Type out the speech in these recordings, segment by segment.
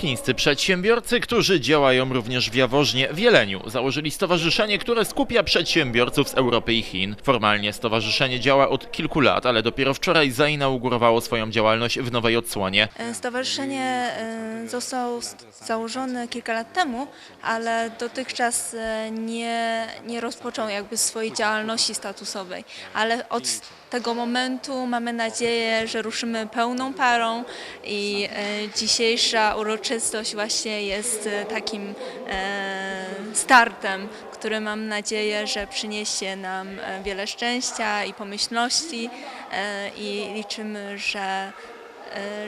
Chińscy przedsiębiorcy, którzy działają również w Jaworznie w Jeleniu, założyli stowarzyszenie, które skupia przedsiębiorców z Europy i Chin. Formalnie stowarzyszenie działa od kilku lat, ale dopiero wczoraj zainaugurowało swoją działalność w nowej odsłonie. E, Stowarzyszenie e, zostało założone kilka lat temu, ale dotychczas e, nie, nie rozpoczął jakby swojej działalności statusowej. Ale od tego momentu mamy nadzieję, że ruszymy pełną parą i dzisiejsza uroczystość właśnie jest e, takim e, startem, który mam nadzieję, że przyniesie nam e, wiele szczęścia i pomyślności i liczymy, że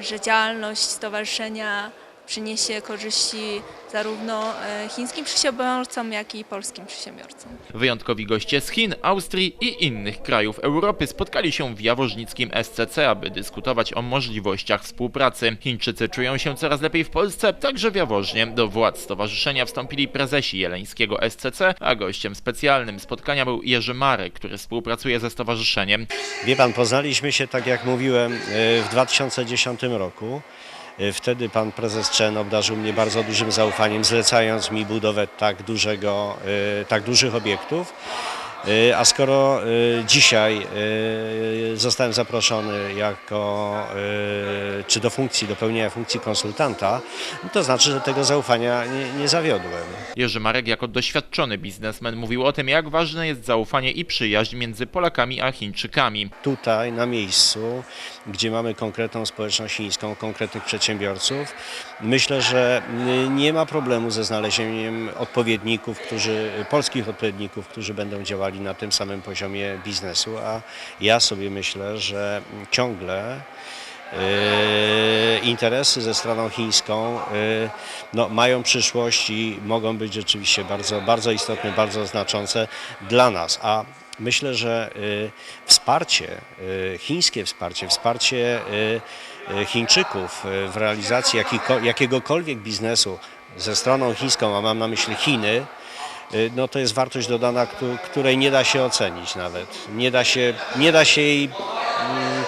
że działalność stowarzyszenia przyniesie korzyści zarówno e, chińskim przedsiębiorcom, jak i polskim przedsiębiorcom. Wyjątkowi goście z Chin, Austrii i innych krajów Europy spotkali się w jaworznickim SCC, aby dyskutować o możliwościach współpracy. Chińczycy czują się coraz lepiej w Polsce, także w Jaworznie. Do władz stowarzyszenia wstąpili prezesi jeleńskiego SCC, a gościem specjalnym spotkania był Jerzy Marek, który współpracuje ze stowarzyszeniem. Wie pan, poznaliśmy się, tak jak mówiłem, e, w 2010 roku. E, Wtedy pan prezes Chen obdarzył mnie bardzo dużym zaufaniem, zlecając mi budowę tak, dużego, e, tak dużych obiektów. E, A skoro e, dzisiaj e, zostałem zaproszony jako, czy do funkcji, do pełnienia funkcji konsultanta, no to znaczy, że tego zaufania nie, nie zawiodłem. Jerzy Marek jako doświadczony biznesmen mówił o tym, jak ważne jest zaufanie i przyjaźń między Polakami a Chińczykami. tutaj na miejscu, gdzie mamy konkretną społeczność chińską, konkretnych przedsiębiorców, myślę, że y, nie ma problemu ze znalezieniem odpowiedników, którzy, polskich odpowiedników, którzy będą działali na tym samym poziomie biznesu, a ja sobie myślę, że ciągle y, interesy ze stroną chińską y, no, mają przyszłość i mogą być rzeczywiście bardzo, bardzo istotne, bardzo znaczące dla nas. A myślę, że y, wsparcie, chińskie wsparcie, wsparcie Chińczyków w realizacji jakiegokolwiek biznesu ze stroną chińską, a mam na myśli Chiny, no to jest wartość dodana, któ- której nie da się ocenić nawet. Nie da się, nie da się jej mm,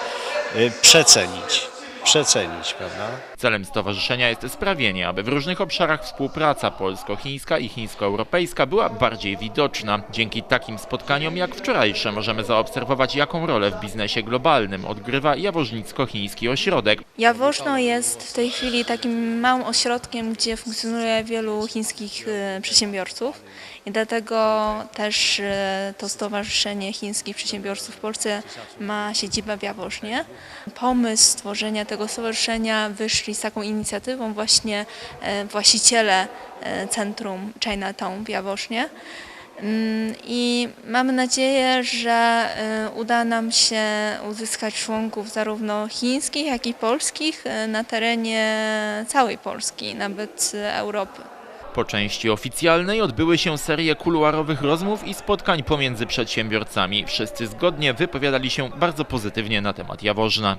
y, przecenić. Przecenić, prawda? Celem stowarzyszenia jest sprawienie, aby w różnych obszarach współpraca polsko-chińska i chińsko-europejska była bardziej widoczna. Dzięki takim spotkaniom jak wczorajsze możemy zaobserwować, jaką rolę w biznesie globalnym odgrywa jaworznicko-chiński ośrodek. Jaworzno jest w tej chwili takim małym ośrodkiem, gdzie funkcjonuje wielu chińskich e, przedsiębiorców i dlatego też e, to Stowarzyszenie Chińskich Przedsiębiorców w Polsce ma siedzibę w Jaworznie. Pomysł stworzenia tego stowarzyszenia wyszli z taką inicjatywą właśnie e, właściciele e, centrum Chinatown w Jaworznie. Mm, I mamy nadzieję, że y, uda nam się uzyskać członków zarówno chińskich, jak i polskich na terenie całej Polski, nawet Europy. Po części oficjalnej odbyły się serie kuluarowych rozmów i spotkań pomiędzy przedsiębiorcami. Wszyscy zgodnie wypowiadali się bardzo pozytywnie na temat Jaworzna.